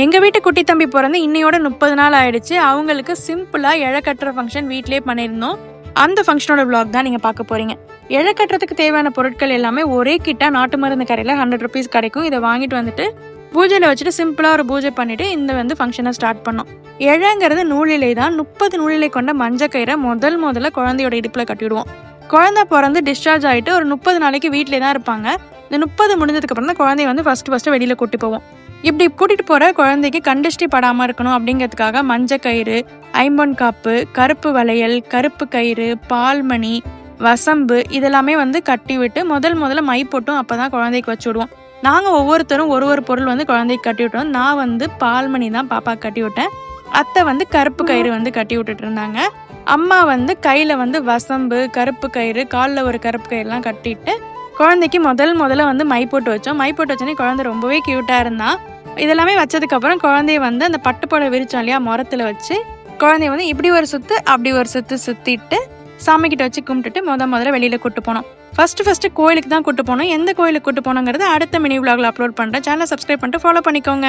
எங்கள் வீட்டு குட்டி தம்பி பிறந்து இன்னையோட முப்பது நாள் ஆயிடுச்சு. அவங்களுக்கு சிம்பிளாக இழை கட்டுற ஃபங்க்ஷன் வீட்டிலே பண்ணியிருந்தோம். அந்த ஃபங்க்ஷனோட vlog தான் நீங்கள் பார்க்க போகிறீங்க இழை கட்டுறதுக்கு தேவையான பொருட்கள் எல்லாமே ஒரே கிட்டா நாட்டு மருந்து கடையில் ஹண்ட்ரட் ருபீஸ் கிடைக்கும். இதை வாங்கிட்டு வந்துட்டு பூஜையில் வச்சுட்டு சிம்பிளாக ஒரு பூஜை பண்ணிவிட்டு இந்த வந்து ஃபங்க்ஷனை ஸ்டார்ட் பண்ணோம். இழைங்கிறது நூலிலை தான். முப்பது நூலிலை கொண்ட மஞ்சள் கயிறை முதல் முதல்ல குழந்தையோட இடுப்பில் கட்டிவிடுவோம் குழந்தை பிறந்து டிஸ்சார்ஜ் ஆகிட்டு ஒரு முப்பது நாளைக்கு வீட்டிலே தான் இருப்பாங்க. இந்த முப்பது முடிஞ்சதுக்கு அப்புறம் தான் குழந்தைய வந்து ஃபஸ்ட்டு ஃபஸ்ட்டு வெளியில் கூட்டி போவோம். இப்படி கூட்டிகிட்டு போகிற குழந்தைக்கு கண்டிஷ்டி படாமல் இருக்கணும் அப்படிங்கிறதுக்காக மஞ்சள் கயிறு ஐம்பொன் காப்பு கருப்பு வளையல் கருப்பு கயிறு பால்மணி வசம்பு இதெல்லாமே வந்து கட்டி விட்டு முதல் முதல்ல மை போட்டும் அப்போ தான் குழந்தைக்கு வச்சு விடுவோம். நாங்கள் ஒவ்வொருத்தரும் ஒரு ஒரு பொருள் வந்து குழந்தைக்கு கட்டி விட்டோம் நான் வந்து பால்மணி தான் பாப்பாக்கு கட்டி விட்டேன். அத்தை வந்து கருப்பு கயிறு வந்து கட்டி விட்டுட்டு இருந்தாங்க. அம்மா வந்து கையில் வந்து வசம்பு கருப்பு கயிறு காலில் ஒரு கருப்பு கயிறுலாம் கட்டிட்டு குழந்தைக்கு முதல் முதல்ல வந்து மை போட்டு வச்சோம். மை போட்டு வச்சோன்னே குழந்தை ரொம்பவே க்யூட்டாக இருந்தான் இதெல்லாமே வச்சதுக்கப்புறம் குழந்தைய வந்து அந்த பட்டுப்புடவை விரிச்சோம் இல்லையா மரத்தில் வச்சு குழந்தைய வந்து இப்படி ஒரு சுத்து அப்படி ஒரு சுத்து சுத்திட்டு சாமிக்கிட்ட வச்சு கும்பிட்டுட்டு முத முதல்ல வெளியில் கூட்டு போனோம் ஃபர்ஸ்ட் ஃபர்ஸ்ட் கோயிலுக்கு தான் கூட்டு போனோம். எந்த கோயிலுக்கு கூட்டு போனோங்கிறது அடுத்த மினி விலாகில் அப்லோட் பண்ணுறேன் சேனலை சப்ஸ்கிரைப் பண்ணிட்டு ஃபாலோ பண்ணிக்கோங்க.